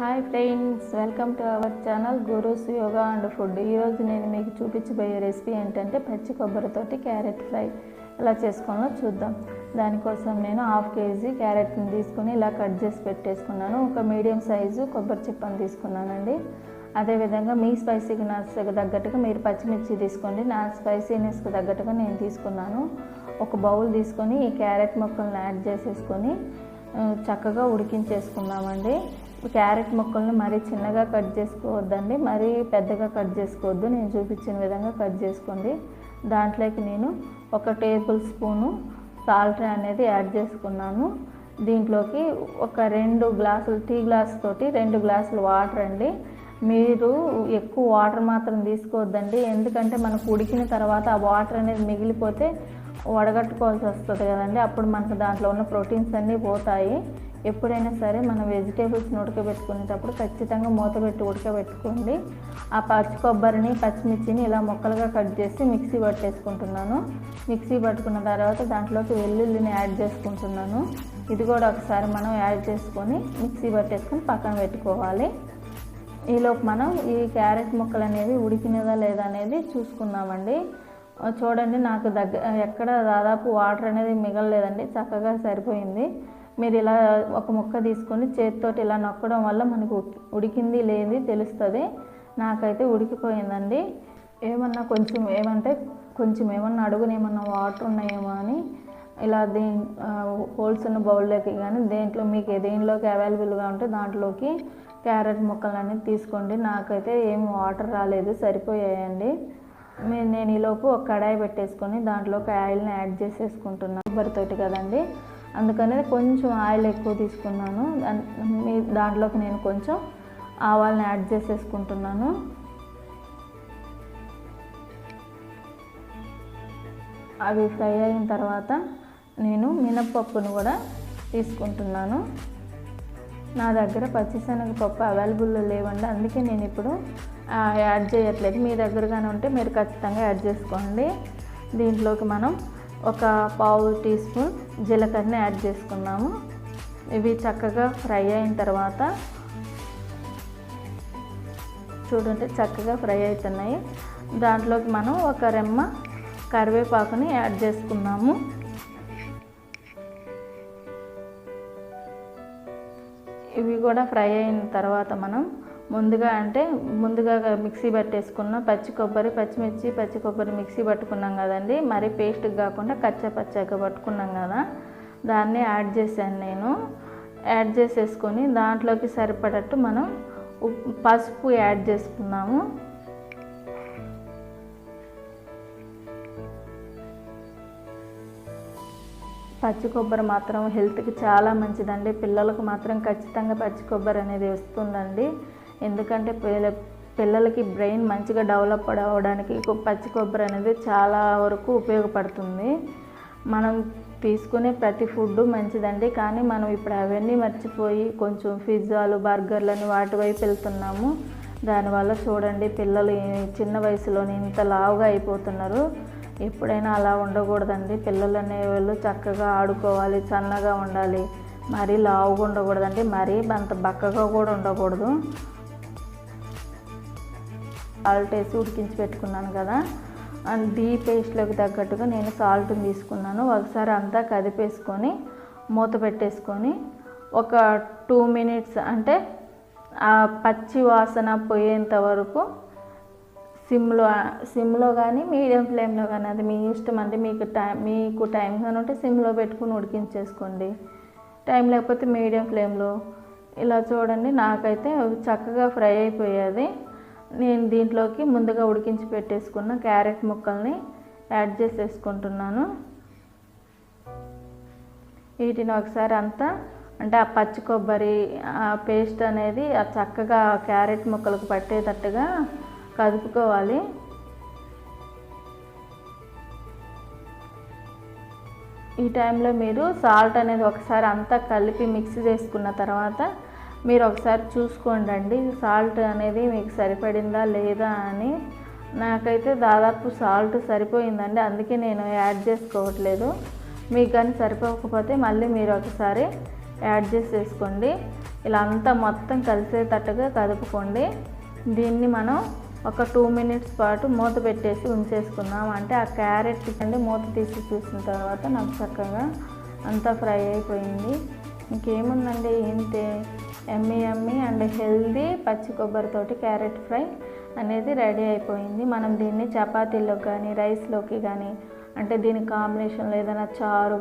Hi friends welcome to our channel Gurus yoga and food. ఈరోజు నేను మీకు చూపించబోయే రెసిపీ ఏంటంటే పచ్చి కొబ్బరితోటి క్యారెట్ ఫ్రై. ఎలా చేసుకోవాలో చూద్దాం. దానికోసం నేను హాఫ్ కేజీ క్యారెట్ని తీసుకుని ఇలా కట్ చేసి పెట్టేసుకున్నాను. ఒక మీడియం సైజు కొబ్బరి చిప్పని తీసుకున్నానండి. అదేవిధంగా మీ స్పైసీకి నచ్చకు తగ్గట్టుగా మీరు పచ్చిమిర్చి తీసుకోండి. నా స్పైసీనెస్కి తగ్గట్టుగా నేను తీసుకున్నాను. ఒక బౌల్ తీసుకొని ఈ క్యారెట్ ముక్కల్ని యాడ్ చేసేసుకొని చక్కగా ఉడికించేసుకున్నామండి క్యారెట్ ముక్కల్ని మరీ చిన్నగా కట్ చేసుకోవద్దండి మరీ పెద్దగా కట్ చేసుకోవద్దు. నేను చూపించిన విధంగా కట్ చేసుకోండి. దాంట్లోకి నేను ఒక టేబుల్ స్పూను సాల్ట్ అనేది యాడ్ చేసుకున్నాను. దీంట్లోకి ఒక రెండు గ్లాసులు టీ గ్లాస్ తోటి రెండు గ్లాసులు వాటర్ అండి. మీరు ఎక్కువ వాటర్ మాత్రం తీసుకోవద్దండి. ఎందుకంటే మనకు ఉడికిన తర్వాత ఆ వాటర్ అనేది మిగిలిపోతే వడగట్టుకోవాల్సి వస్తుంది కదండి. అప్పుడు మనకు దాంట్లో ఉన్న ప్రోటీన్స్ అన్నీ పోతాయి. ఎప్పుడైనా సరే మనం వెజిటేబుల్స్ని ఉడకబెట్టుకునేటప్పుడు ఖచ్చితంగా మూత పెట్టి ఉడకబెట్టుకోండి. ఆ పచ్చి కొబ్బరిని పచ్చిమిర్చిని ఇలా ముక్కలుగా కట్ చేసి మిక్సీ పట్టేసుకుంటున్నాను. మిక్సీ పట్టుకున్న తర్వాత దాంట్లోకి వెల్లుల్లిని యాడ్ చేసుకుంటున్నాను. ఇది కూడా ఒకసారి మనం యాడ్ చేసుకొని మిక్సీ పట్టేసుకొని పక్కన పెట్టుకోవాలి. ఈలోపు మనం ఈ క్యారెట్ ముక్కలు అనేవి ఉడికినదా లేదా అనేది చూసుకున్నామండి చూడండి నాకు దగ్గర ఎక్కడ దాదాపు వాటర్ అనేది మిగలలేదండి. చక్కగా సరిపోయింది. మీరు ఇలా ఒక ముక్క తీసుకొని చేతితోటి ఇలా నొక్కడం వల్ల మనకు ఉడి- ఉడికింది లేనిది తెలుస్తుంది. నాకైతే ఉడికిపోయిందండి. ఏమన్నా కొంచెం ఏమంటే కొంచెం ఏమన్నా అడుగున ఏమన్నా వాటర్ ఉన్నాయేమో అని ఇలా దే హోల్స్ ఉన్న బౌల్లోకి కానీ దేంట్లో మీకు దేనిలోకి అవైలబుల్గా ఉంటే దాంట్లోకి క్యారెట్ ముక్కలు అనేది తీసుకోండి. నాకైతే ఏం వాటర్ రాలేదు సరిపోయాయండి. నేను ఈలోపు ఒక కడాయి పెట్టేసుకొని దాంట్లోకి ఆయిల్ని యాడ్ చేసేసుకుంటున్నాను కొబ్బరితోటి కదండి. అందుకనే కొంచెం ఆయిల్ ఎక్కువ తీసుకున్నాను. మీ దాంట్లోకి నేను కొంచెం ఆవాల్ని యాడ్ చేసేసుకుంటున్నాను. అవి ఫ్రై అయిన తర్వాత నేను మినప్పప్పును కూడా తీసుకుంటున్నాను. నా దగ్గర పచ్చిశనగపప్పు అవైలబుల్లో లేవండి. అందుకే నేను ఇప్పుడు యాడ్ చేయట్లేదు. మీ దగ్గరగానే ఉంటే మీరు ఖచ్చితంగా యాడ్ చేసుకోండి. దీంట్లోకి మనం ఒక పావు టీ స్పూన్ జీలకర్రని యాడ్ చేసుకున్నాము. ఇవి చక్కగా ఫ్రై అయిన తర్వాత చూడండి చక్కగా ఫ్రై అవుతున్నాయి. దాంట్లోకి మనం ఒక రెమ్మ కరివేపాకుని యాడ్ చేసుకున్నాము. ఇవి కూడా ఫ్రై అయిన తర్వాత మనం ముందుగా అంటే ముందుగా మిక్సీ పట్టేసుకున్న పచ్చి కొబ్బరి పచ్చిమిర్చి పచ్చి కొబ్బరి మిక్సీ పట్టుకున్నాం కదండి. మరి పేస్ట్ కాకుండా కచ్చా పచ్చాగా పట్టుకున్నాం కదా. దాన్ని యాడ్ చేశాను నేను. యాడ్ చేసేసుకొని దాంట్లోకి సరిపడట్టు మనం పసుపు యాడ్ చేసుకున్నాము పచ్చి కొబ్బరి మాత్రం హెల్త్కి చాలా మంచిదండి. పిల్లలకు మాత్రం ఖచ్చితంగా పచ్చి కొబ్బరి అనేది వస్తుందండి. ఎందుకంటే పిల్ల పిల్లలకి బ్రెయిన్ మంచిగా డెవలప్ అవ్వడానికి పచ్చి కొబ్బరి అనేది చాలా వరకు ఉపయోగపడుతుంది. మనం తీసుకునే ప్రతి ఫుడ్ మంచిదండి. కానీ మనం ఇప్పుడు అవన్నీ మర్చిపోయి కొంచెం పిజ్జాలు బర్గర్లని వాటి వైపు వెళ్తున్నాము. దానివల్ల చూడండి పిల్లలు చిన్న వయసులోనే ఇంత లావుగా అయిపోతున్నారు. ఎప్పుడైనా అలా ఉండకూడదండి. పిల్లలు అనేవాళ్ళు చక్కగా ఆడుకోవాలి సన్నగా ఉండాలి. మరీ లావుగా ఉండకూడదండి. మరీ అంత బక్కగా కూడా ఉండకూడదు. సాల్ట్ వేసి ఉడికించి పెట్టుకున్నాను కదా. అండ్ డీ పేస్ట్లోకి తగ్గట్టుగా నేను సాల్ట్ని తీసుకున్నాను. ఒకసారి అంతా కదిపేసుకొని మూత పెట్టేసుకొని ఒక టూ మినిట్స్ అంటే ఆ పచ్చి వాసన పోయేంత వరకు సిమ్లో సిమ్లో కానీ మీడియం ఫ్లేమ్లో కానీ అది మీ ఇష్టం అంటే మీకు టైం మీకు టైం కానీ ఉంటే సిమ్లో పెట్టుకుని ఉడికించేసుకోండి. టైం లేకపోతే మీడియం ఫ్లేమ్లో. ఇలా చూడండి నాకైతే చక్కగా ఫ్రై అయిపోయేది. నేను దీంట్లోకి ముందుగా ఉడికించి పెట్టేసుకున్న క్యారెట్ ముక్కల్ని యాడ్ చేసేసుకుంటున్నాను. వీటిని ఒకసారి అంతా అంటే ఆ పచ్చి కొబ్బరి ఆ పేస్ట్ అనేది ఆ చక్కగా క్యారెట్ ముక్కలకు పట్టేటట్టుగా కదుపుకోవాలి. ఈ టైంలో మీరు సాల్ట్ అనేది ఒకసారి అంతా కలిపి మిక్స్ చేసుకున్న తర్వాత మీరు ఒకసారి చూసుకోండి అండి సాల్ట్ అనేది మీకు సరిపడిందా లేదా అని. నాకైతే దాదాపు సాల్ట్ సరిపోయిందండి. అందుకే నేను యాడ్ చేసుకోవట్లేదు. మీకు కానీ సరిపోకపోతే మళ్ళీ మీరు ఒకసారి యాడ్ చేసేసుకోండి. ఇలా అంతా మొత్తం కలిసేటట్టుగా కదుపుకోండి. దీన్ని మనం ఒక టూ మినిట్స్ పాటు మూత పెట్టేసి ఉంచేసుకుందాం. అంటే ఆ క్యారెట్ అండి మూత తీసి చూసిన తర్వాత నాకు చక్కగా అంతా ఫ్రై అయిపోయింది. ఇంకేముందండి? ఇంతే ఎమ్మి ఎమ్మి అండ్ హెల్దీ పచ్చి కొబ్బరితోటి క్యారెట్ ఫ్రై అనేది రెడీ అయిపోయింది. మనం దీన్ని చపాతీలోకి కానీ రైస్లోకి కానీ అంటే దీని కాంబినేషన్లో ఏదైనా చారు